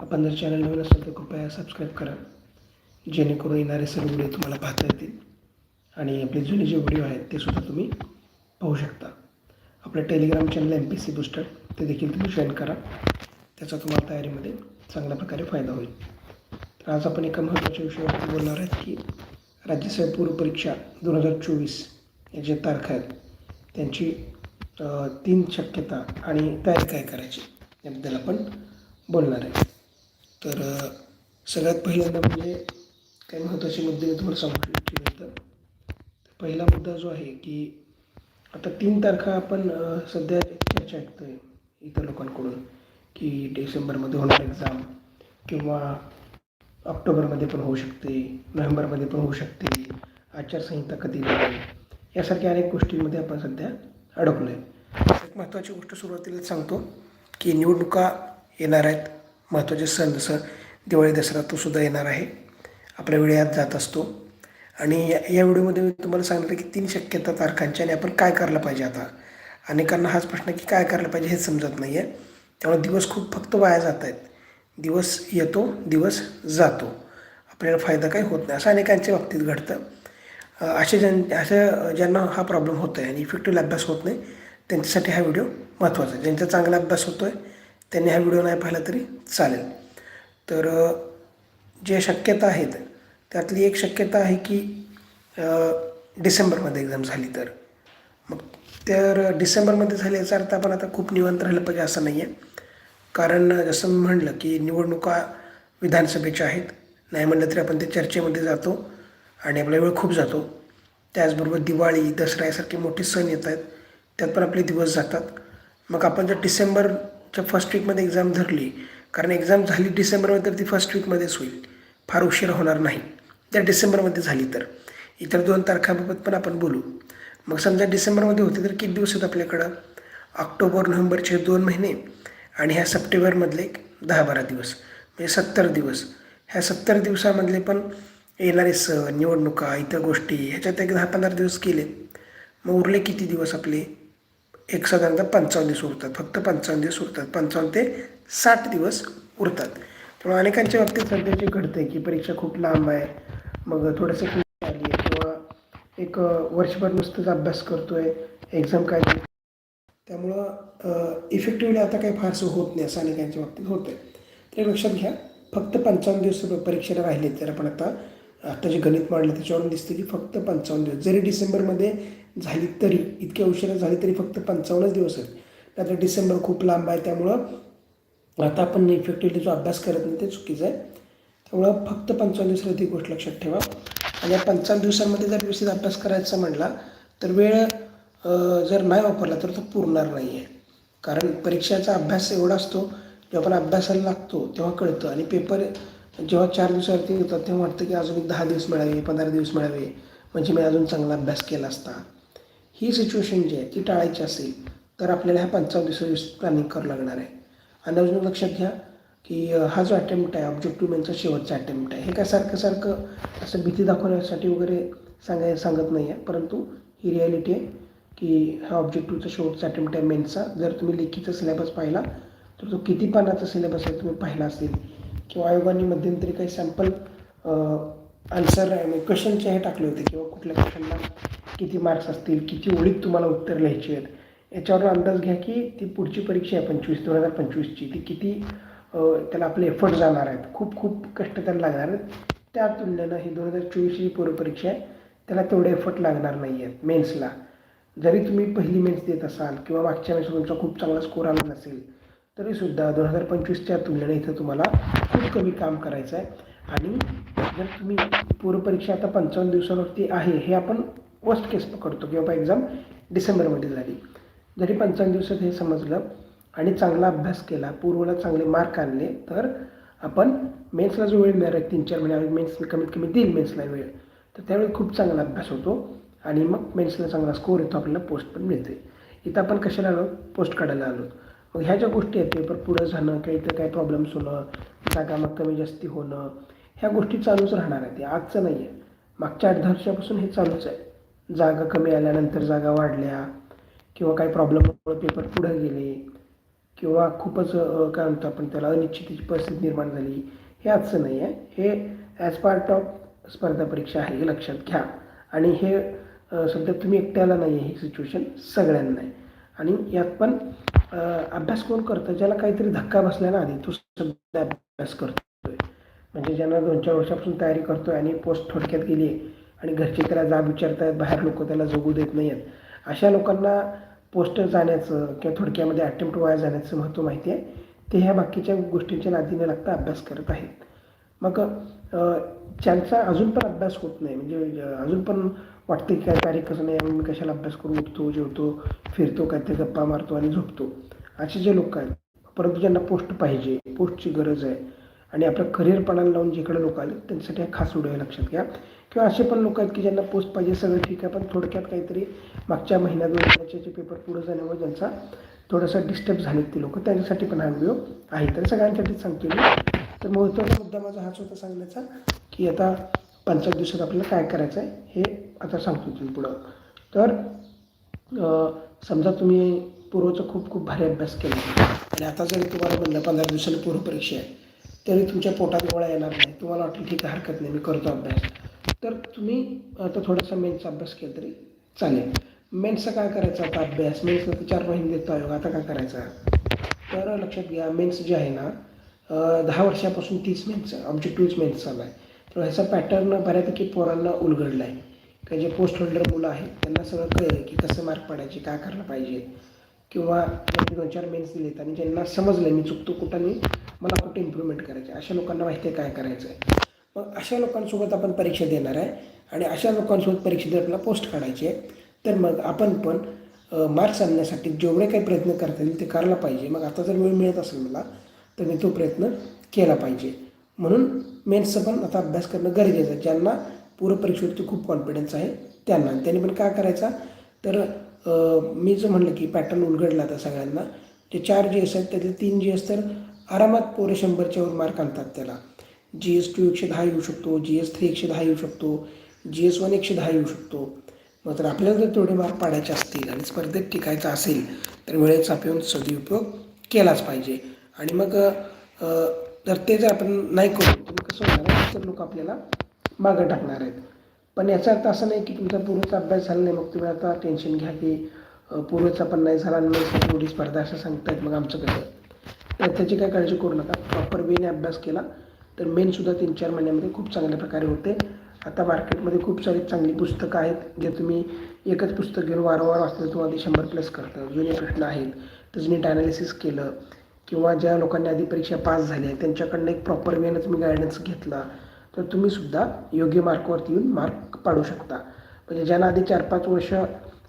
आपण जर चॅनल नवीन असेल तर कृपया सबस्क्राईब करा. जेणेकरून येणारे सर्व व्हिडिओ तुम्हाला पाहता येतील. आणि आपले जुने जे व्हिडिओ आहेत ते सुद्धा तुम्ही पाहू शकता. आपलं Telegram channel M P C booster ते देखील तुम्ही जॉईन करा. त्याचा तुम्हाला तयारीमध्ये चांगल्या प्रकारे फायदा होईल. तर आज आपण एका महत्त्वाच्या विषयावरती बोलणार आहेत की राज्यसेवा पूर्व परीक्षा दोन हजार चोवीस या ज्या तारखा आहेत त्यांची तीन शक्यता आणि तयारी काय करायची याबद्दल आपण बोलणार आहे. तर सगळ्यात पहिल्यांदा म्हणजे काही महत्त्वाचे मुद्दे मी तुम्हाला सांगू इच्छितो पहिला मुद्दा जो आहे की आता तीन तारखा आपण सध्या चर्चा ऐकतो आहे इतर लोकांकडून की डिसेंबरमध्ये होणार एक्झाम किंवा ऑक्टोबरमध्ये पण होऊ शकते नोव्हेंबरमध्ये पण होऊ शकते आचारसंहिता कधी लागेल यासारख्या अनेक गोष्टींमध्ये आपण सध्या अडकलो आहे एक महत्त्वाची गोष्ट सुरुवातीला सांगतो की निवडणुका येणार आहेत. महत्त्वाचे सण जसं दिवाळी दसरा तो सुद्धा येणार आहे. आपल्या वेळेत जात असतो. आणि या या व्हिडिओमध्ये मी तुम्हाला सांगितलं की तीन शक्यता तारखांच्या आणि आपण काय करायला पाहिजे आता. अनेकांना हाच प्रश्न की काय करायला पाहिजे हे समजत नाही आहे त्यामुळे दिवस खूप फक्त वाया जात आहेत. दिवस येतो दिवस जातो. आपल्याला फायदा काही होत नाही. असं अनेकांच्या बाबतीत घडतं. असे ज्यां अशा ज्यांना हा प्रॉब्लेम होतो आहे आणि इफेक्टिव्ह अभ्यास होत नाही त्यांच्यासाठी हा व्हिडिओ महत्त्वाचा आहे. ज्यांचा चांगला अभ्यास होतो आहे त्यांनी हा व्हिडिओ नाही पाहिला तरी चालेल. तर जे शक्यता आहेत त्यातली एक शक्यता आहे की डिसेंबरमध्ये एक्झाम झाली तर. मग तर डिसेंबरमध्ये झाली याचा अर्थ आपण आता खूप निवांत राहिलं पाहिजे असं नाही आहे कारण जसं मी म्हणलं की निवडणुका विधानसभेच्या आहेत. नाही म्हणलं तरी आपण ते चर्चेमध्ये जातो आणि आपला वेळ खूप जातो. त्याचबरोबर दिवाळी दसरा यासारखे मोठे सण येत आहेत. त्यात पण आपले दिवस जातात. मग आपण जर डिसेंबर च्या फर्स्ट वीकमध्ये एक्झाम धरली. कारण एक्झाम झाली डिसेंबरमध्ये तर ती फर्स्ट वीकमध्येच होईल. फार उशीर होणार नाही. जर डिसेंबरमध्ये झाली तर. इतर दोन तारखाबाबत पण आपण बोलू. मग समजा डिसेंबरमध्ये होते तर किती दिवस आहेत आपल्याकडं? ऑक्टोबर नोव्हेंबरचे दोन महिने आणि ह्या सप्टेंबरमधले एक दहा बारा दिवस. म्हणजे सत्तर दिवस. ह्या सत्तर दिवसामधले पण येणारे सण निवडणुका इतर गोष्टी ह्याच्यात एक दहा पंधरा दिवस गेले मग उरले किती दिवस आपले? एक साधारणतः पंचावन्न दिवस उरतात. फक्त पंचावन्न दिवस उरतात. पंचावन्न ते साठ दिवस उरतात. त्यामुळे अनेकांच्या बाबतीत सध्या जे घडतं आहे की परीक्षा खूप लांब आहे. मग थोडंसं क्लिअर आली आहे किंवा एक वर्षभर नुसतंच अभ्यास करतो आहे एक्झाम काय त्यामुळं इफेक्टिव्हली आता काही फारसं होत नाही असं अनेकांच्या बाबतीत होतं आहे तर लक्षात घ्या फक्त पंचावन्न दिवस परीक्षेला राहिले तर आपण आता आता जे गणित मांडलं त्याच्यावरून दिसतं की फक्त पंचावन्न दिवस. जरी डिसेंबरमध्ये झाली तरी इतक्या उशिरा झाली तरी फक्त पंचावन्नच दिवस आहेत. आता डिसेंबर खूप लांब आहे त्यामुळं आता आपण इफेक्टिव्हली जो अभ्यास करत नाही ते चुकीचं आहे. त्यामुळं फक्त पंचावन्न दिवस ती ही गोष्ट लक्षात ठेवा. आणि या पंचावन्न दिवसांमध्ये जर व्यवस्थित अभ्यास करायचा म्हणला तर वेळ जर नाही वापरला तर तो पुरणार नाही आहे कारण परीक्षेचा अभ्यास एवढा असतो जेव्हा आपण अभ्यासाला लागतो तेव्हा कळतं. आणि पेपर जेव्हा चार दिवसावरती येतात तेव्हा वाटतं की अजून एक दहा दिवस मिळावे पंधरा दिवस मिळावे म्हणजे मी अजून चांगला अभ्यास केला असता. ही सिच्युएशन जी आहे ती टाळायची असेल तर आपल्याला ह्या पंचावन्न दिवस प्लॅनिंग करावं लागणार आहे. आणि अजून लक्षात घ्या की हा जो अटेम्प्ट आहे ऑब्जेक्टिव्ह मेनचा शेवटचा अटेम्प्ट आहे. हे काय सारखं सारखं असं भीती दाखवण्यासाठी वगैरे सांगाय सांगत नाही आहे परंतु ही रिॲलिटी आहे की हा ऑब्जेक्टिव्हचा शेवटचा अटेम्प्ट आहे मेनचा जर तुम्ही लेखीचा सिलेबस पाहिला तर तो किती पानाचा सिलेबस आहे तुम्ही पाहिला असेल किंवा आयोगाने मध्यंतरी काही सॅम्पल आन्सर क्वेश्चनचे हे टाकले होते किंवा कुठल्या क्वेश्चनला किती मार्क्स असतील किती ओळीत तुम्हाला उत्तर लिहायची आहेत याच्यावर अंदाज घ्या की ती पुढची परीक्षा आहे पंचवीस दोन हजार पंचवीसची ती किती त्याला आपले एफर्ट जाणार आहेत खूप खूप कष्ट त्याला लागणार आहेत. त्या तुलनेनं ही दोन हजार चोवीसची जी पूर्व परीक्षा आहे त्याला तेवढे एफर्ट लागणार नाही आहेत मेन्सला जरी तुम्ही पहिली मेन्स देत असाल किंवा मागच्या वेळेस तुमचा खूप चांगला स्कोर आला नसेल तरीसुद्धा दोन हजार पंचवीसच्या तुलनेने इथं तुम्हाला खूप कमी काम करायचं आहे. आणि जर तुम्ही पूर्वपरीक्षा आता पंचावन्न दिवसावरती आहे हे आपण वर्स्ट केस पकडतो की बाबा एक्झाम डिसेंबरमध्ये झाली. जरी पंचावन्न दिवसात हे समजलं आणि चांगला अभ्यास केला पूर्वला चांगले मार्क आणले तर आपण मेन्सला जो वेळ मिळणार आहे तीन चार महिन्यावर मेन्स कमीत कमी देईल मेन्सला वेळ. तर त्यावेळी खूप चांगला अभ्यास होतो आणि मग मेन्सला चांगला स्कोर येतो आपल्याला पोस्ट पण मिळते. इथं आपण कशाला आलो? पोस्ट काढायला आलो. मग ह्या ज्या गोष्टी आहेत पेपर पुढं जाणं काही तर काही प्रॉब्लेम्स होणं जागा मग कमी जास्ती होणं ह्या गोष्टी चालूच राहणार आहेत. आजचं नाही आहे मागच्या आठ दहा वर्षापासून हे चालूच आहे. जागा कमी आल्यानंतर जागा वाढल्या किंवा काही प्रॉब्लेममुळे पेपर पुढं गेले किंवा खूपच काय म्हणतो आपण त्याला अनिश्चितीची परिस्थिती निर्माण झाली. हे आजचं नाही आहे हे ॲज पार्ट ऑफ स्पर्धा परीक्षा आहे हे लक्षात घ्या. आणि हे सध्या तुम्ही एकट्याला नाही आहे ही सिच्युएशन सगळ्यांना आहे. आणि यात पण अभ्यास कोण करतं? ज्याला काहीतरी धक्का बसला ना आधी तो सध्या अभ्यास करतोय. म्हणजे ज्यांना दोन चार वर्षापासून तयारी करतोय आणि पोस्ट थोडक्यात गेली आहे आणि घरचे त्याला जाब विचारतायत बाहेर लोक त्याला जगू देत नाही आहेत अशा लोकांना पोस्ट जाण्याचं किंवा थोडक्यामध्ये अटेम्प्ट वाया जाण्याचं महत्त्व माहिती आहे. ते ह्या बाकीच्या गोष्टींच्या नादीने लागता अभ्यास करत आहेत. मग ज्यांचा अजून पण अभ्यास होत नाही म्हणजे अजून पण वाटते की काय तारीख कसं नाही मी कशाला अभ्यास करून उठतो जेवतो फिरतो काहीतरी गप्पा मारतो आणि झोपतो. असे जे लोक आहेत परंतु ज्यांना पोस्ट पाहिजे पोस्टची गरज आहे आणि आपलं करिअर पणाला लावून जिकडे लोक आले त्यांच्यासाठी हा खास व्हिडिओ लक्षात घ्या. किंवा असे पण लोक आहेत की ज्यांना पोस्ट पाहिजे सगळं ठीक आहे पण थोडक्यात काहीतरी मागच्या महिन्यात महिन्याचे पेपर पुढे झाल्यामुळे ज्यांचा थोडासा डिस्टर्ब झालेत ते लोक त्यांच्यासाठी पण हा व्हिडिओ आहे. तर सगळ्यांसाठीच सांगतो मी. तर महत्त्वाचा मुद्दा माझा हाच होता सांगण्याचा की आता पंचायत दिवसात आपल्याला काय करायचं आहे हे आता सांगतो तुम्ही पुढं. तर समजा तुम्ही पूर्वचा खूप खूप भारी अभ्यास केला. आणि आता जरी तुम्हाला म्हणलं पंधरा दिवसांनी पूर्वपरीक्षा आहे तरी तुमच्या पोटात गोळा येणार नाही. तुम्हाला वाटेल ठीक आहे हरकत नाही मी करतो अभ्यास. तर तुम्ही आता थोडासा मेन्सचा अभ्यास केला तरी चालेल. मेन्सचा काय करायचा आता अभ्यास? मेन्सला तर चार महिने देतो आयोग. आता काय करायचा? तर लक्षात घ्या मेन्स जे आहे ना दहा वर्षापासून तीस मेन्स ऑब्जेक्टिव्हच मेन्स चालू आहे. तर ह्याचा पॅटर्न बऱ्यापैकी पोरांना उलगडला आहे काही जे पोस्ट होल्डर मुलं आहेत त्यांना सगळं कळलं की कसं मार्क पडायचे काय करायला पाहिजे. किंवा ज्यांनी दोन चार मेन्स दिलेत आणि ज्यांना समजलं मी चुकतो कुठं मी मला कुठे इम्प्रूव्हमेंट करायचे अशा लोकांना माहिती आहे काय करायचं आहे मग अशा लोकांसोबत आपण परीक्षा देणार आहे आणि अशा लोकांसोबत परीक्षेत आपल्याला पोस्ट काढायची आहे तर मग आपण पण मार्क्स आणण्यासाठी जेवढे काही प्रयत्न करता येईल ते करायला पाहिजे. मग आता जर वेळ मिळत असेल मला तर मी तो प्रयत्न केला पाहिजे. म्हणून मेन्सचा पण आता अभ्यास करणं गरजेचं आहे. ज्यांना पूर्वपरीक्षेवरती खूप कॉन्फिडन्स आहे. त्यांना. त्यांनी पण काय करायचा? तर मी जर म्हणलं की पॅटर्न उलगडला आता सगळ्यांना जे चार जी एस आहेत त्यातले तीन जी एस तर आरामात पोरे शंभरच्यावर मार्क आणतात त्याला. जी एस टू एकशे दहा येऊ शकतो जी एस थ्री एकशे दहा येऊ शकतो जी एस वन एकशे दहा येऊ शकतो. मग तर आपल्याला जर तेवढे मार्क पाडायचे असतील आणि स्पर्धेत टिकायचं असेल तर वेळेचा आपण सदुपयोग केलाच पाहिजे. आणि मग तर जर ते जर आपण नाही करू तर कसं होणार तर लोक आपल्याला मागं टाकणार आहेत. पण याचा अर्थ असं नाही की तुमचा पूर्वचा अभ्यास झाला नाही मग तुम्ही आता टेन्शन घ्या की पूर्वचा पण नाही झाला आणि मग एवढी स्पर्धा असं सांगतायत मग आमचं कसं? तर त्याची काय काळजी करू नका. प्रॉपर वेने अभ्यास केला तर मेनसुद्धा तीन चार महिन्यामध्ये खूप चांगल्या प्रकारे होते. आता मार्केटमध्ये खूप सारी चांगली पुस्तकं आहेत जे तुम्ही एकच पुस्तक घेऊन वारंवार वाचलं तुम्हाला ते शंभर प्लस करतं. जुने प्रश्न आहेत त्याचं नीट ॲनालिसिस केलं किंवा ज्या लोकांनी आधी परीक्षा पास झाल्या त्यांच्याकडनं एक प्रॉपर वेनं तुम्ही गायडन्स घेतला तर तुम्हीसुद्धा योग्य मार्कवरती येऊन मार्क पाडू शकता. म्हणजे ज्यांना आधी चार पाच वर्ष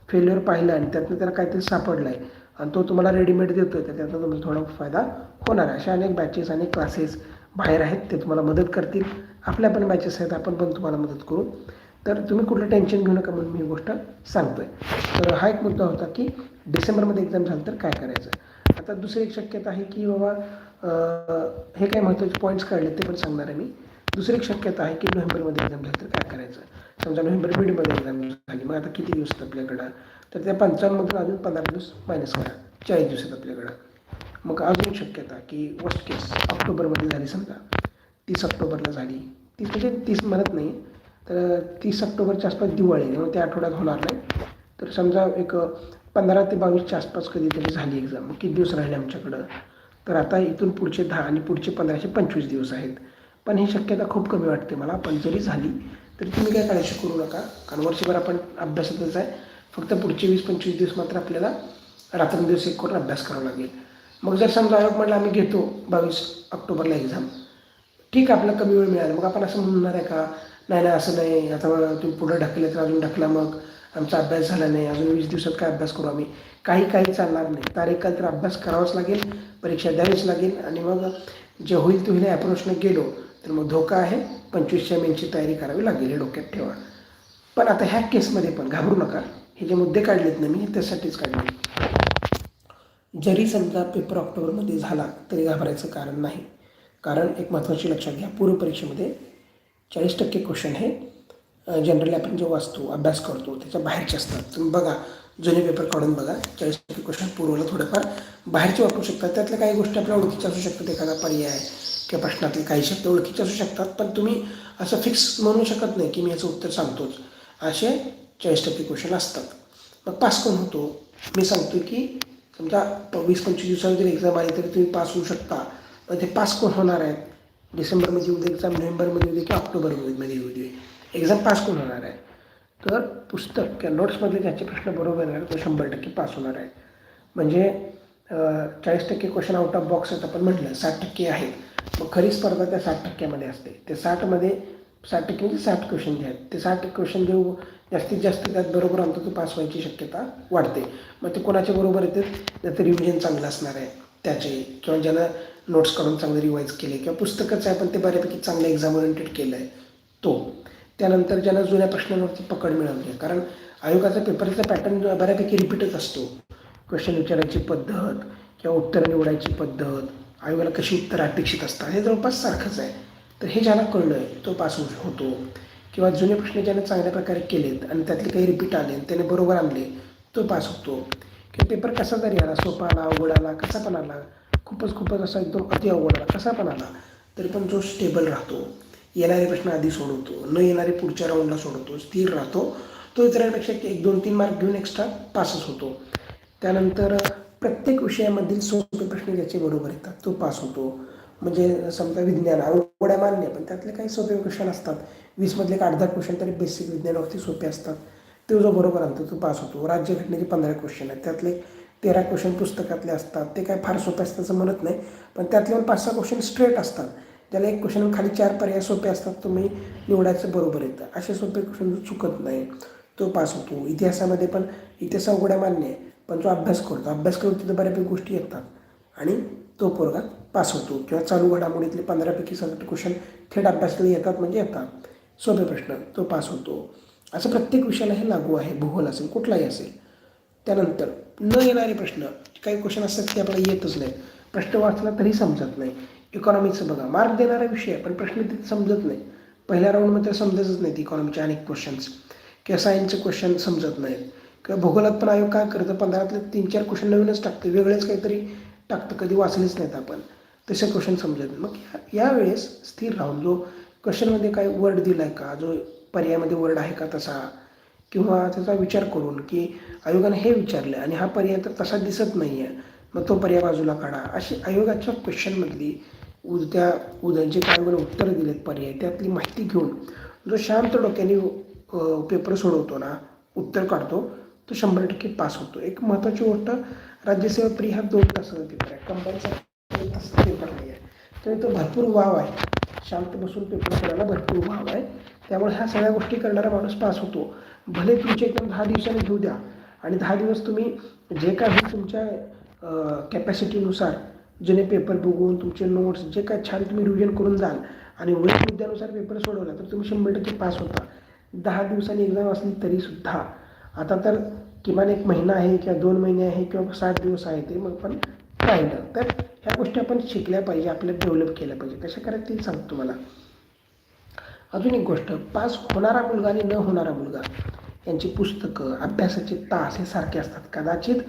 फेल्युअर पाहिलं आणि त्यातनं त्याला काहीतरी सापडलं आहे आणि तो तुम्हाला रेडीमेड देतो आहे तर त्याचा तुमचा थोडा फायदा होणार आहे. अशा अनेक बॅचेस अनेक क्लासेस बाहेर आहेत ते तुम्हाला मदत करतील. आपल्या पण बॅचेस आहेत आपण पण तुम्हाला मदत करू. तर तुम्ही कुठलं टेन्शन घेऊ नका म्हणून मी ही गोष्ट सांगतो आहे तर हा एक मुद्दा होता की डिसेंबरमध्ये एक्झाम झालं तर काय करायचं? आता दुसरी एक शक्यता आहे की बाबा हे काही महत्त्वाचे पॉईंट्स काढले ते पण सांगणार आहे मी. दुसरी एक शक्यता आहे की नोव्हेंबरमध्ये एक्झाम झाली तर काय करायचं? समजा नोव्हेंबर मिडमध्ये एक्झाम झाली मग आता किती दिवस आपल्याकडं? तर त्या पंचावन्नमधून अजून पंधरा दिवस मायनस करा. चाळीस दिवसात आपल्याकडं. मग अजून शक्यता की वर्स्ट केस ऑक्टोबरमध्ये झाली समजा. तीस ऑक्टोबरला झाली. तीस म्हणजे तीस म्हणत नाही तर तीस ऑक्टोबरच्या आसपास दिवाळी आहे मग त्या आठवड्यात होणार नाही. तर समजा एक पंधरा ते बावीसच्या आसपास कधीतरी झाली एक्झाम किती दिवस राहिले आमच्याकडं? तर आता इथून पुढचे दहा आणि पुढचे पंधराशे पंचवीस दिवस आहेत. पण ही शक्यता खूप कमी वाटते मला. पण जरी झाली तरी तुम्ही काय काळजी करू नका. कारण वर्षभर आपण अभ्यासातच आहे. फक्त पुढचे वीस पंचवीस दिवस मात्र आपल्याला रात्रंदिवस एक करून अभ्यास करावा लागेल. मग जर समजा आयोग म्हटलं आम्ही घेतो बावीस ऑक्टोबरला एक्झाम ठीक आहे आपल्याला कमी वेळ मिळाला. मग आपण असं म्हणणार आहे का? नाही नाही असं नाही. आता तुम्ही पुढं ढकले तर अजून ढकला मग. आमचा अभ्यास झाला नाही. अजून वीस दिवसात काय अभ्यास करू आम्ही? काही काही चालणार नाही. तारीख तर अभ्यास करावाच लागेल परीक्षा द्यावीच लागेल. आणि मग जे होईल ते होईल गेलो तर मग धोका आहे. पंचवीसच्या मेनची तयारी करावी लागेल हे डोक्यात ठेवा. पण आता ह्या केसमध्ये पण घाबरू नका. हे जे मुद्दे काढलेत ना मी त्यासाठीच काढले. जरी समजा पेपर ऑक्टोबरमध्ये झाला तरी घाबरायचं कारण नाही. कारण एक महत्त्वाची लक्षात घ्या पूर्व परीक्षेमध्ये चाळीस टक्के क्वेश्चन हे जनरली आपण जे वाचतो अभ्यास करतो त्याच्या बाहेरचे असतात. तुम्ही बघा जुने पेपर काढून बघा चाळीस टक्के क्वेश्चन पूर्वला थोडेफार बाहेरचे वापरू शकतात त्यातल्या काही गोष्टी आपल्या ओळखीच्या असू शकतात. एखादा पर्याय किंवा प्रश्नातले काही शब्द ओळखीचे असू शकतात पण तुम्ही असं फिक्स म्हणू शकत नाही की मी याचं उत्तर सांगतोच. असे चाळीस टक्के क्वेश्चन असतात. मग पास कोण होतो? मी सांगतो की समजा वीस पंचवीस दिवसांनी जरी एक्झाम आली तरी तुम्ही पास होऊ शकता. पण ते पास कोण होणार आहेत? डिसेंबरमध्ये येऊ दे एक्झाम नोव्हेंबरमध्ये येऊ दे की ऑक्टोबरमध्ये येऊ दे एक्झाम पास कोण होणार आहे? तर पुस्तक किंवा नोट्समधले ज्याचे प्रश्न बरोबर येणार तो शंभर टक्के पास होणार आहे. म्हणजे चाळीस टक्के क्वेश्चन आउट ऑफ बॉक्स आहेत आपण म्हटलं साठ टक्के आहेत. मग खरी स्पर्धा त्या साठ टक्क्यामध्ये असते. ते साठमध्ये साठ टक्के म्हणजे साठ क्वेश्चन जे आहेत. ते साठ क्वेश्चन जे जास्तीत जास्त त्यात बरोबर आणतो तो पास व्हायची शक्यता वाढते. मग ते कोणाच्या बरोबर येते त्याचं रिव्हिजन चांगलं असणार आहे. त्याचे किंवा ज्यानं नोट्स काढून चांगलं रिवाईज केले किंवा पुस्तकच आहे पण ते बऱ्यापैकी चांगलं एक्झाम ओरिएंटेड केलं आहे तो. त्यानंतर ज्याला जुन्या प्रश्नांवरती पकड मिळवली आहे. कारण आयोगाचा पेपरचा पॅटर्न बऱ्यापैकी रिपीटच असतो. क्वेश्चन विचारायची पद्धत किंवा उत्तर निवडायची पद्धत. आयोगाला कशी उत्तरं अपेक्षित असतात? हे जवळपास सारखंच आहे. तर हे ज्याला कळलं आहे तो पास होतो. किंवा जुने प्रश्न ज्याने चांगल्या प्रकारे केलेत आणि त्यातले काही रिपीट आले आणि त्याने बरोबर आणले तो पास होतो. किंवा पेपर कसा जरी आला सोपा आला अवघड आला कसा पण आला खूपच खूपच असा एकदम अति अवघड आला कसा पण आला तरी पण जो स्टेबल राहतो येणारे प्रश्न आधी सोडवतो न येणारे पुढच्या राऊंडला सोडवतो स्थिर राहतो. तो इतरांपेक्षा एक दोन तीन मार्क घेऊन एक्स्ट्रा पासच होतो. त्यानंतर प्रत्येक विषयामधील सोपे प्रश्न ज्याचे बरोबर येतात तो पास होतो. म्हणजे समजा विज्ञान अवघड आहे मान्य पण त्यातले काही सोपे क्वेश्चन असतात वीसमधले एक अर्धा क्वेश्चन तरी बेसिक विज्ञानावरती सोपे असतात. ते जो बरोबर आणतो तो पास होतो. राज्यघटनेचे पंधरा क्वेश्चन आहेत. त्यातले तेरा क्वेश्चन पुस्तकातले असतात. ते काय फार सोपे असतात असं म्हणत नाही. पण त्यातले पण पाच सहा क्वेश्चन स्ट्रेट असतात. ज्याला एक क्वेश्चन खाली चार पर्याय सोपे असतात तुम्ही निवडायचं बरोबर येतं. असे सोपे क्वेश्चन जो चुकत नाही. तो पास होतो. इतिहासामध्ये पण इतिहास अवघड्या मान्य आहे. पण जो अभ्यास करतो. अभ्यास करून तिथं बऱ्यापैकी गोष्टी येतात. आणि तो पोरगा पास होतो किंवा चालू घडामोडीतले पंधरापैकी सगळे क्वेश्चन थेट अभ्यासला येतात म्हणजे येतात. सोपे प्रश्न. तो पास होतो. असं प्रत्येक विषयाला हे लागू आहे. भूगोल असेल कुठलाही असेल. त्यानंतर न येणारे प्रश्न. काही क्वेश्चन असतात ते आपल्याला येतच नाही प्रश्न वाचला तरी समजत नाही. इकॉनॉमिक्सचं बघा. मार्क देणारा विषय आहे, पण प्रश्न तिथे समजत नाही. पहिल्या राऊंडमध्ये समजतच नाहीत इकॉनॉमीचे अनेक क्वेश्चन्स किंवा सायन्सचे क्वेश्चन समजत नाहीत. का भूगोलात पण आयोग काय करतं? पंधरातले तीन चार क्वेश्चन नवीनच टाकतं. वेगळेच काहीतरी टाकतं. कधी वाचलेच नाहीत आपण. तसे क्वेश्चन समजत मग या- यावेळेस स्थिर राहून जो क्वेश्चनमध्ये काय वर्ड दिला आहे का? जो पर्यायामध्ये वर्ड आहे का तसा? किंवा त्याचा विचार करून की आयोगाने हे विचारलं आणि हा पर्याय तर तसा दिसत नाही आहे मग तो पर्याय बाजूला काढा. अशी आयोगाच्या क्वेश्चनमधली उद्या उद्या उद्यांचे काय वगैरे उत्तरं दिलेत पर्याय त्यातली माहिती घेऊन जो शांत डोक्याने पेपर सोडवतो ना उत्तर काढतो. तो शंभर टक्के पास होतो. एक महत्त्वाची गोष्ट राज्यसेवा प्री हा दोन तासाचा पेपर आहे कंबाईनचा दोन तासाचा पेपर नाही आहे. तर तो भरपूर वाव आहे. शांत बसून पेपर करायला भरपूर वाव आहे. त्यामुळे ह्या सगळ्या गोष्टी करणारा माणूस पास होतो. भले तुमचे एकदम दहा दिवसाने घेऊ द्या. आणि दहा दिवस तुम्ही जे काही तुमच्या कॅपॅसिटीनुसार जुने पेपर बघून तुमचे नोट्स जे काय छान तुम्ही रिव्हिजन करून जाल आणि वरील मुद्द्यानुसार पेपर सोडवला तर तुम्ही शंभर टक्के पास होता. दहा दिवसांनी एक्झाम असली तरीसुद्धा. आता तर किमान एक महिना आहे किंवा दोन महिने आहे किंवा सात दिवस आहे ते मग पण राहिलं तर ह्या गोष्टी आपण शिकल्या पाहिजे आपल्याला डेव्हलप केल्या पाहिजे. कशा करायचं ते सांगतो मला अजून एक गोष्ट पास होणारा मुलगा आणि न होणारा मुलगा यांची पुस्तकं अभ्यासाचे तास हे सारखे असतात. कदाचित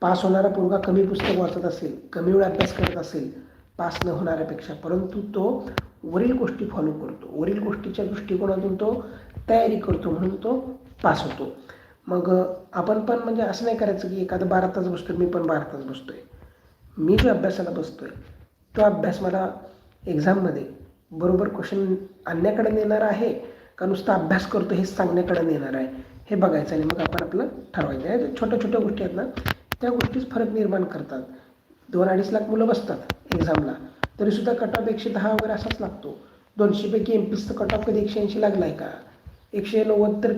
पास होणारा मुलगा कमी पुस्तक वाचत असेल कमी वेळ अभ्यास करत असेल पास न होणाऱ्यापेक्षा परंतु तो वरील गोष्टी फॉलो करतो. वरील गोष्टीच्या दृष्टिकोनातून तो तयारी करतो म्हणून तो पास होतो. मग आपण पण म्हणजे असं नाही करायचं की एखादं बारा तास बसतोय मी पण बारा तास बसतोय. मी जो अभ्यासाला बसतोय तो अभ्यास मला एक्झाममध्ये बरोबर क्वेश्चन आणण्याकडे नेणार आहे का नुसता अभ्यास करतो हेच सांगण्याकडे नेणार आहे हे बघायचं आणि मग आपण आपलं ठरवायचं. आहे छोट्या छोट्या गोष्टी आहेत ना त्या गोष्टीच फरक निर्माण करतात. दोन अडीच लाख मुलं बसतात एक्झामला तरीसुद्धा कट ऑफ एकशे दहा वगैरे असाच लागतो. दोनशेपैकी एम पीचं कट ऑफ कधी एकशे ऐंशी लागला आहे का? एकशे नव्वद तर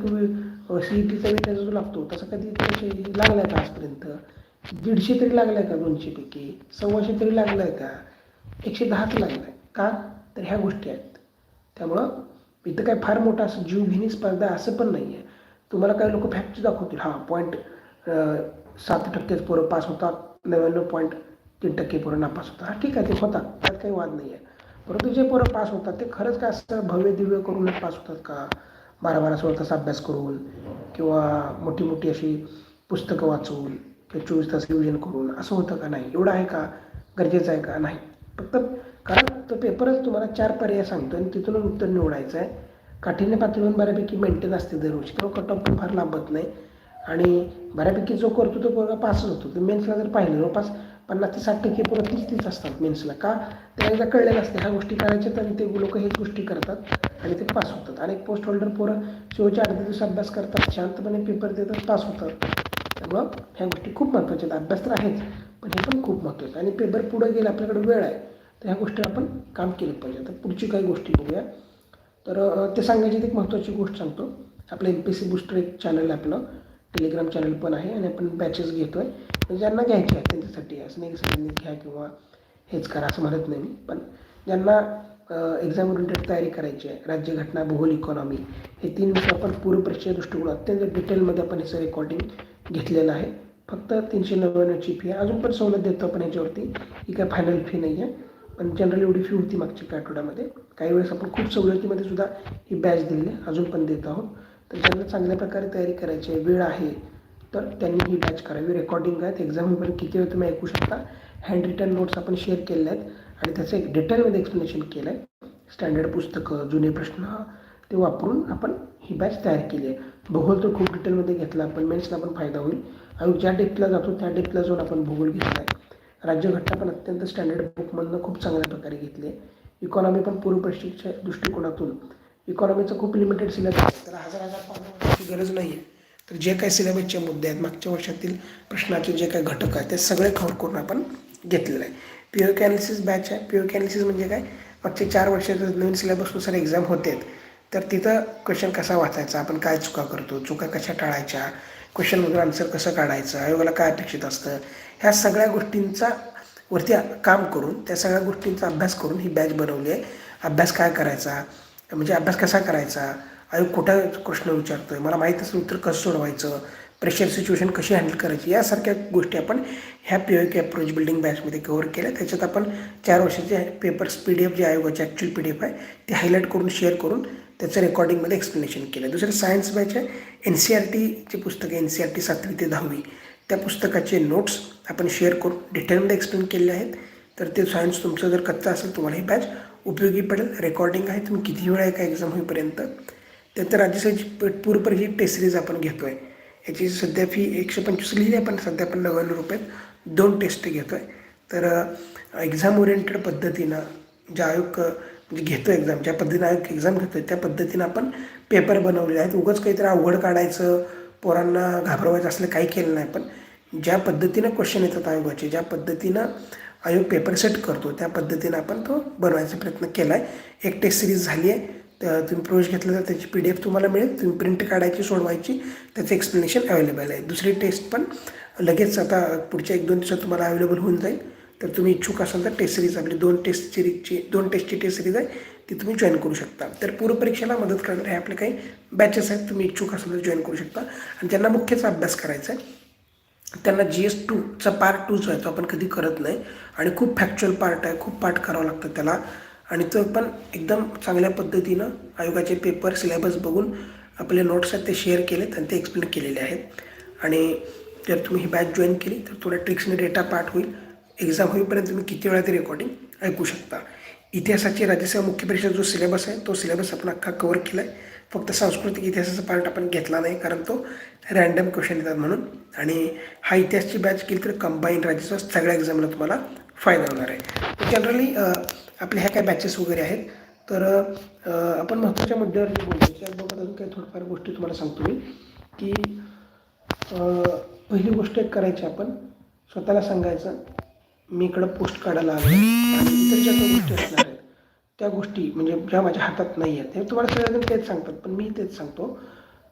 सी ई टीचा विद्याचा जो लागतो तसा कधी एकशे लागला आहे का आजपर्यंत? दीडशे तरी लागला आहे का दोनशेपैकी? सव्वाशे तरी लागला आहे का? एकशे दहाच लागला आहे का? तर ह्या गोष्टी आहेत. त्यामुळं इथं काय फार मोठा असं जीवघेणी स्पर्धा असं पण नाही आहे तुम्हाला काही लोक फॅक्ट दाखवतील. हां पॉईंट सात टक्केच पोरं पास होतात नव्याण्णव पॉईंट तीन टक्के पोरं नापास होतात. हा ठीक आहे ते होतात. त्यात काही वाद नाही आहे परंतु जे पोरं पास होतात ते खरंच काय असं भव्य दिव्य करून पास होतात का? बारा बारा सोळा तास अभ्यास करून किंवा मोठी मोठी अशी पुस्तकं वाचून किंवा चोवीस तास रिव्हिजन करून असं होतं का नाही? एवढं आहे का? गरजेचं आहे का? नाही. फक्त कारण तो पेपरच तुम्हाला चार पर्याय सांगतो आणि तिथून उत्तर निवडायचं आहे. काठीण्य पातळीवर बऱ्यापैकी मेंटेन असते दरवर्षी. किंवा कट ऑफ पण फार लांबत नाही. आणि बऱ्यापैकी जो करतो तो पोरगा पासच होतो. तर मेन्सला जर पाहिलं जवळपास पन्नास ते साठ टक्के पोरं तीच तीच असतात मेन्सला का? त्याला एकदा कळलेलं असते ह्या गोष्टी करायच्यात आणि ते लोक हेच गोष्टी करतात आणि ते पास होतात. अनेक पोस्ट होल्डर पोरं शेवटच्या अर्ध्या दिवस अभ्यास करतात शांतपणे पेपर देतात पास होतात. त्यामुळं ह्या गोष्टी खूप महत्त्वाच्या आहेत. अभ्यास तर आहेच पण हे पण खूप महत्त्वाचं आहे. आणि पेपर पुढे गेला आपल्याकडे वेळ आहे तर ह्या गोष्टी आपण काम केलं पाहिजे. आता पुढची काही गोष्टी बघूया. तर ते सांगायची एक महत्त्वाची गोष्ट सांगतो. आपलं एम पी सी बूस्टर एक चॅनल आहे आपलं. टेलिग्राम चॅनल पण आहे आणि आपण बॅचेस घेतो आहे ज्यांना घ्यायचे आहेत त्यांच्यासाठी असं नाही सगळ्यांनी घ्या किंवा हेच करा असं म्हणत नाही मी. पण ज्यांना एक्झाम ओरिएंटेड तयारी करायची आहे राज्यघटना भूगोल इकॉनॉमी हे तीन विषय आपण पूर्वपरीक्षेच्या दृष्टिकोन अत्यंत डिटेलमध्ये आपण याचं रेकॉर्डिंग घेतलेलं आहे. फक्त तीनशे नव्याण्णवची फी आहे. अजून पण सवलत देतो आपण याच्यावरती. ही काय फायनल फी नाही आहे. पण जनरल एवढी फी होती मागच्या आठवड्यामध्ये. काही वेळेस आपण खूप सवलतीमध्ये सुद्धा ही बॅच दिलेली आहे. अजून पण देत आहोत. तर ज्यांना चांगल्या प्रकारे तयारी करायची आहे वेळ आहे तर त्यांनी ही बॅच करावी. रेकॉर्डिंग आहेत एक्झाम होईपर्यंत किती वेळ तुम्ही ऐकू शकता. हँड रिटन नोट्स आपण शेअर केले आहेत आणि त्याचं एक डिटेलमध्ये एक्सप्लेनेशन केलं आहे स्टँडर्ड पुस्तकं जुने प्रश्न ते वापरून आपण ही बॅच तयार केली आहे. भूगोल तर खूप डिटेलमध्ये घेतला आपण मेन्सला पण फायदा होईल. आणि ज्या डेपला जातो त्या डेपला जाऊन आपण भूगोल घेतला आहे. राज्यघटना पण अत्यंत स्टँडर्ड बुकमधनं खूप चांगल्या प्रकारे घेतली आहे. इकॉनॉमी पण पूर्व पूर्वपरीक्षेच्या दृष्टिकोनातून इकॉनॉमीचं खूप लिमिटेड सिलेबस आहे. तर हजार हजार पानाची गरज नाही आहे तर जे काही सिलेबसचे मुद्दे आहेत मागच्या वर्षातील प्रश्नाचे जे काही घटक आहेत ते सगळे कव्हर करून आपण घेतलेलं आहे. पी ओ कॅलिसिस बॅच आहे. पी ओ कॅलिसिस म्हणजे काय? मागचे चार वर्षाचे नवीन सिलेबसनुसार एक्झाम होते तर तिथं क्वेश्चन कसा वाचायचा? आपण काय चुका करतो? चुका कशा टाळायच्या? क्वेश्चनमधून आन्सर कसं काढायचं? आयोगाला काय अपेक्षित असतं? ह्या सगळ्या गोष्टींचा वरती काम करून त्या सगळ्या गोष्टींचा अभ्यास करून ही बॅच बनवली आहे. अभ्यास काय करायचा? म्हणजे अभ्यास कसा करायचा? आयोग कुठं प्रश्न विचारतोय? मला माहीत असेल उत्तर कसं सोडवायचं? प्रेशर सिच्युएशन कशी हँडल करायची? यासारख्या गोष्टी आपण ह्या P O K approach building बॅचमध्ये कव्हर केल्या. त्याच्यात आपण चार वर्षाचे पेपर्स पी डी एफ जे आयोगाचे ॲक्च्युअल पी डी एफ आहे ते हायलाईट करून शेअर करून त्याचं रेकॉर्डिंगमध्ये एक्सप्लेनेशन केलं. दुसरं सायन्स बॅच आहे. एन सी आर टीचे पुस्तक एन सी आर टी सातवी ते दहावी त्या पुस्तकाचे नोट्स आपण शेअर करून डिटेलमध्ये एक्सप्लेन केले आहेत. तर ते सायन्स तुमचं जर कच्चा असेल तुम्हाला ही बॅच उपयोगी पडेल. रेकॉर्डिंग आहे तुम्ही किती वेळ आहे का एक्झाम होईपर्यंत त्यानंतर राज्यसभेची ही टेस्ट सिरीज आपण घेतो आहे याची सध्या फी एकशे पंचवीस लिहिली आहे पण सध्या आपण नव्याण्णव रुपयात दोन टेस्ट घेतो आहे तर एक्झाम ओरिएंटेड पद्धतीनं ज्या आयोग म्हणजे घेतो एक्झाम ज्या पद्धतीनं आयोग एक्झाम घेतो आहे त्या पद्धतीनं आपण पेपर बनवलेले आहेत. उगाच काहीतरी अवघड काढायचं पोरांना घाबरवायचं असलं काही केलं नाही पण ज्या पद्धतीनं क्वेश्चन येतात आयोगाचे ज्या पद्धतीनं आयोग पेपर सेट करतो. त्या पद्धतीनं आपण तो बनवायचा प्रयत्न केला आहे एक टेस्ट सिरीज झाली आहे. तर तुम्ही प्रवेश घेतला तर त्याची पी डी एफ तुम्हाला मिळेल. तुम्ही प्रिंट काढायची सोडवायची त्याचं एक्सप्लेनेशन अवेलेबल आहे. दुसरी टेस्ट पण लगेच आता पुढच्या एक दोन दिवसात तुम्हाला अवेलेबल होऊन जाईल. तर तुम्ही इच्छुक असाल तर टेस्ट सिरीज आपली दोन टेस्ट सिरीजची दोन टेस्टची टेस्ट सिरीज आहे ती तुम्ही जॉईन करू शकता. तर पूर्वपरीक्षेला मदत करणारे आपले काही बॅचेस आहेत. तुम्ही इच्छुक असाल तर जॉईन करू शकता. आणि ज्यांना मुख्यच अभ्यास करायचा आहे त्यांना जी एस टूचा पार्ट टू जो आहे तो आपण कधी करत नाही. आणि खूप फॅक्च्युअल पार्ट आहे खूप पाठ करावं लागतं त्याला. आणि तो पण एकदम चांगल्या पद्धतीनं आयोगाचे पेपर सिलेबस बघून आपले नोट्स आहेत ते शेअर केलेत आणि ते एक्सप्लेन केलेले आहेत. आणि जर तुम्ही ही बॅच जॉईन केली तर थोड्या ट्रिक्सने डेटा पाठ होईल. एक्झाम होईपर्यंत तुम्ही किती वेळा ते रेकॉर्डिंग ऐकू शकता. इतिहासाची राज्यसेवा मुख्य परीक्षा जो सिलेबस आहे तो सिलेबस आपण अख्खा कवर केला आहे फक्त सांस्कृतिक इतिहासाचा पार्ट आपण घेतला नाही कारण तो रँडम क्वेश्चन येतात म्हणून. आणि हा इतिहासची बॅच केली तर कंबाईन राज्याचा सगळ्या एक्झामला तुम्हाला फायदा होणार आहे. जनरली आपल्या ह्या काय बॅचेस वगैरे आहेत. तर आपण महत्त्वाच्या मुद्द्यावर बोलतो अजून काही थोडंफार गोष्टी तुम्हाला सांगतो मी. की पहिली गोष्ट एक करायची आपण. स्वतःला सांगायचं मी इकडं पोस्ट काढायला आलो आणि इतर ज्या काही गोष्टी असणार त्या गोष्टी म्हणजे ज्या माझ्या हातात नाही आहेत. ते तुम्हाला सगळेजण तेच सांगतात पण मी तेच सांगतो.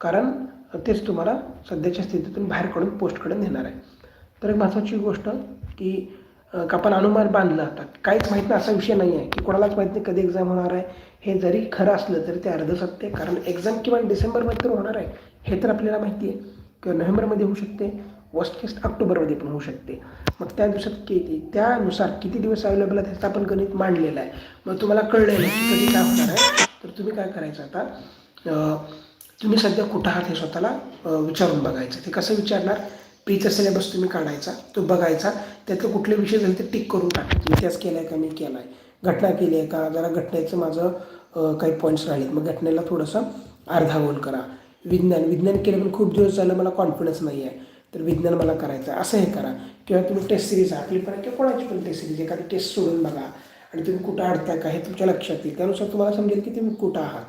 कारण तेच तुम्हाला सध्याच्या स्थितीतून बाहेर काढून पोस्टकडे नेणार आहे. तर एक महत्त्वाची गोष्ट की का आपण अनुमान बांधलं आता काहीच माहीत नाही असा विषय नाही आहे की कोणालाच माहीत नाही कधी एक्झाम होणार आहे. हे जरी खरं असलं तरी ते अर्ध सत्य कारण एक्झाम किंवा डिसेंबरमध्ये तर होणार आहे. हे तर आपल्याला माहिती आहे. किंवा नोव्हेंबरमध्ये होऊ शकते. वर्स्ट केस ऑक्टोबरमध्ये पण होऊ शकते. मग त्या दिवसात किती त्यानुसार किती दिवस अवेलेबल आहे त्याचं आपण गणित मांडलेलं आहे. मग तुम्हाला कळलेलं आहे की कधी काय होणार आहे. तर तुम्ही काय करायचं आता? तुम्ही सध्या कुठं आहात हे स्वतःला विचारून बघायचं. ते कसं विचारणार? पीचा सिलेबस तुम्ही काढायचा तो बघायचा. त्यातलं कुठले विषय झाले ते टिक करून टाकायचे इतिहास केला आहे का मी केला आहे घटना केली आहे का? जरा घटनेचं माझं काही पॉईंट्स राहिलेत. मग घटनेला थोडंसं अर्धा गोल करा. विज्ञान विज्ञान केलं पण खूप दिवस झालं मला कॉन्फिडन्स नाही आहे तर विज्ञान मला करायचं आहे असं हे करा. किंवा तुम्ही टेस्ट सिरीज आपली पण किंवा कोणाची पण टेस्ट सिरीज एखादी टेस्ट सोडून बघा. आणि तुम्ही कुठं अडताय का हे तुमच्या लक्षात येईल. त्यानुसार तुम्हाला समजेल की तुम्ही कुठं आहात.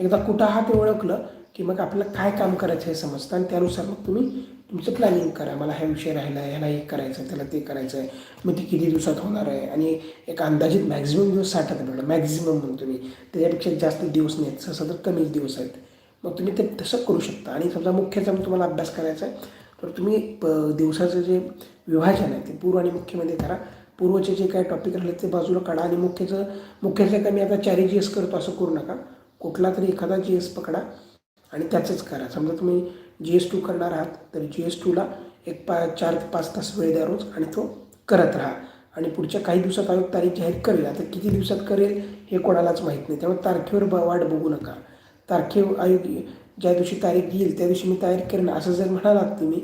एकदा कुठं आहात हे ओळखलं की मग आपल्याला काय काम करायचं हे समजतं आणि त्यानुसार मग तुम्ही तुमचं प्लॅनिंग करा. मला हा विषय राहिला आहे ह्याला हे करायचं आहे त्याला ते करायचं आहे. मग ते किती दिवसात होणार आहे? आणि एक अंदाजित मॅक्झिमम दिवस साठत आहेत आपल्याला मॅक्झिमम म्हणतो मी त्याच्यापेक्षा जास्त दिवस नाहीत सहसा तर कमीच दिवस आहेत. मग तुम्ही ते तसं करू शकता. आणि समजा मुख्याचा तुम्हाला अभ्यास करायचा आहे तर तुम्ही प दिवसाचं जे विभाजन आहे ते पूर्व आणि मुख्यमध्ये करा. पूर्वचे जे काही टॉपिक राहिले ते बाजूला काढा आणि मुख्यचं मुख्याचं काय मी आता चारही जी एस करतो असं करू नका. कुठला तरी एखादा जी एस पकडा आणि त्याचंच करा. समजा तुम्ही जी एस टू करणार आहात तर जी एस टूला एक पा चार ते पाच तास वेळ द्या रोज आणि तो करत राहा. आणि पुढच्या काही दिवसात आयोग तारीख जाहीर करेल आता किती दिवसात करेल हे कोणालाच माहीत नाही. त्यामुळे तारखेवर ब वाट बघू नका. तारखे आयोग ज्या दिवशी तारीख येईल त्या दिवशी मी तयारी करेन. असं जर म्हणालात तुम्ही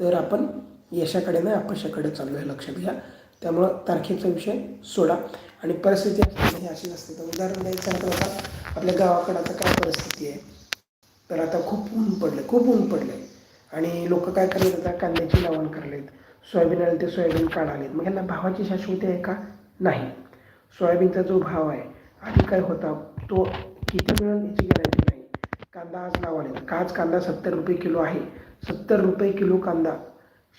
तर आपण यशाकडे नाही अपयशाकडे चाललो आहे लक्षात घ्या त्यामुळं तारखेचा विषय सोडा. आणि परिस्थिती ही अशी नसते तर उदाहरण द्यायचं तर आता आपल्या गावाकडं आता काय परिस्थिती आहे? तर आता खूप ऊन पडलं खूप ऊन पडलं आहे आणि लोक काय करत आता? कांद्याची लावण करलेत. सोयाबीन आले ते सोयाबीन काढालेत. मग ह्यांना भावाची शाश्वती आहे का? नाही. सोयाबीनचा जो भाव आहे आधी काय होता? तो किती मिळेल याची गॅरंटी कांदा आज लावाले का आज कांदा सत्तर रुपये किलो आहे? सत्तर रुपये किलो कांदा.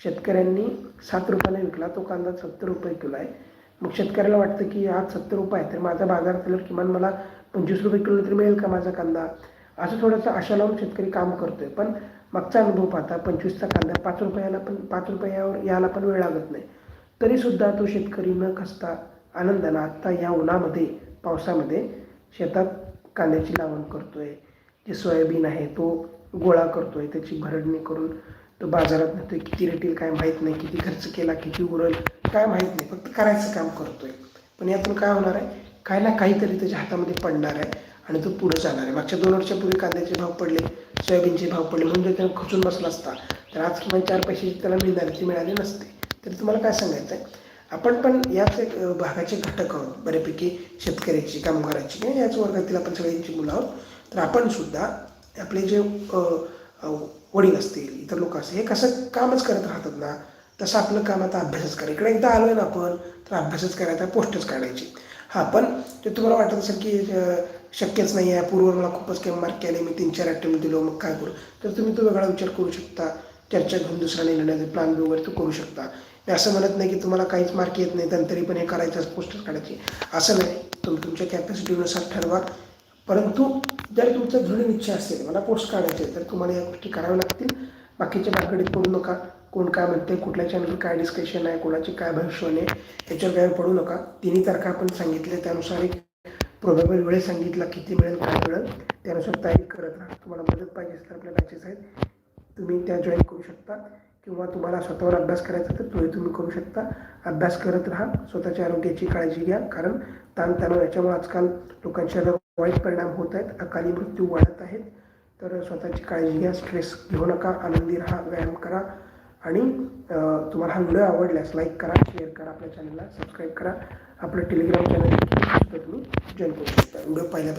शेतकऱ्यांनी सात रुपयाला विकला तो कांदा सत्तर रुपये किलो आहे. मग शेतकऱ्याला वाटतं की आज सत्तर रुपये आहे तर माझा बाजार केल्यावर किमान मला पंचवीस रुपये किलो तरी मिळेल का माझा कांदा? असं थोडंसं आशा लावून शेतकरी काम करतोय. पण मागचा अनुभव पाहता पंचवीसचा कांदा पाच रुपयाला पण पाच रुपयावर यायला पण वेळ लागत नाही. तरीसुद्धा तो शेतकरी न खसता आनंदानं आत्ता या उन्हामध्ये पावसामध्ये शेतात कांद्याची लावण करतोय. जे सोयाबीन आहे तो गोळा करतो आहे त्याची भरडणी करून तो बाजारात नेतोय. किती रेटील काय माहीत नाही किती खर्च केला किती उरल काय माहीत नाही फक्त करायचं काम करतो आहे पण यातून काय होणार आहे? काय ना काहीतरी त्याच्या हातामध्ये पडणार आहे आणि तो पुढे जाणार आहे. मागच्या दोन वर्षापूर्वी कांद्याचे भाव पडले सोयाबीनचे भाव पडले म्हणून जर त्यानं खचून बसला असता. तर आज किमान चार पैशाची त्याला मिळणार ती मिळाली नसते. तर तुम्हाला काय सांगायचं आहे आपण पण याच एक भागाचे घटक आहोत बऱ्यापैकी शेतकऱ्याची कामगाराची. किंवा याच वर्गातील आपण सगळ्यांची मुलं आहोत. तर आपण सुद्धा आपले जे वडील असतील इतर लोक असतील हे कसं कामच करत राहतात ना तसं आपलं काम आता अभ्यासच करा. इकडे एकदा आलो आहे ना आपण तर अभ्यासच करायचा पोस्टच काढायची. हां पण ते तुम्हाला वाटत असेल की शक्यच नाही आहे. पूर्व मला खूपच कमी मार्क केले मी तीन चार अटेम्प्ट दिलो मग काय करू? तर तुम्ही तो वेगळा विचार करू शकता. चर्चा घेऊन दुसरा निर्णय प्लॅन वगैरे तो करू शकता. मी असं म्हणत नाही की तुम्हाला काहीच मार्क येत नाही तरी पण हे करायचं पोस्टर काढायची. असं नाही. तुम्ही तुमच्या कॅपॅसिटीनुसार ठरवा. परंतु जर तुमचं दृढ इच्छा असेल मला पोस्ट काढायचे तर तुम्हाला या गोष्टी कराव्या लागतील. बाकीच्या भानगडीत पडू नका. कोण काय म्हणते कुठल्या चॅनल काय डिस्कशन आहे कोणाची काय भविष्यवाणी आहे याच्यावर काय पडू नका. तिन्ही तारखा आपण सांगितले त्यानुसार एक प्रोबेबल वेळ सांगितला किती मिळेल काय मिळेल त्यानुसार तयारी करत राहा. तुम्हाला मदत पाहिजे असेल तर आपल्या बॅचेस आहेत. तुम्ही त्या जॉईन करू शकता. किंवा तुम्हाला स्वतःवर अभ्यास करायचा तर तोही तुम्ही करू शकता. अभ्यास करत राहा. स्वतःच्या आरोग्याची काळजी घ्या. कारण ताणतणाव याच्यामुळे आजकाल लोकांच्या वाईट परिणाम होत आहेत अकाली मृत्यू वाढत आहेत तर स्वतःची काळजी घ्या स्ट्रेस घेऊ नका आनंदी राहा व्यायाम करा आणि तुम्हाला हा व्हिडिओ आवडल्यास लाईक करा शेअर करा आपल्या चॅनलला सबस्क्राईब करा. आपलं टेलिग्राम चॅनल तुम्ही जॉईन करू शकता. व्हिडिओ पाहिल्याबद्दल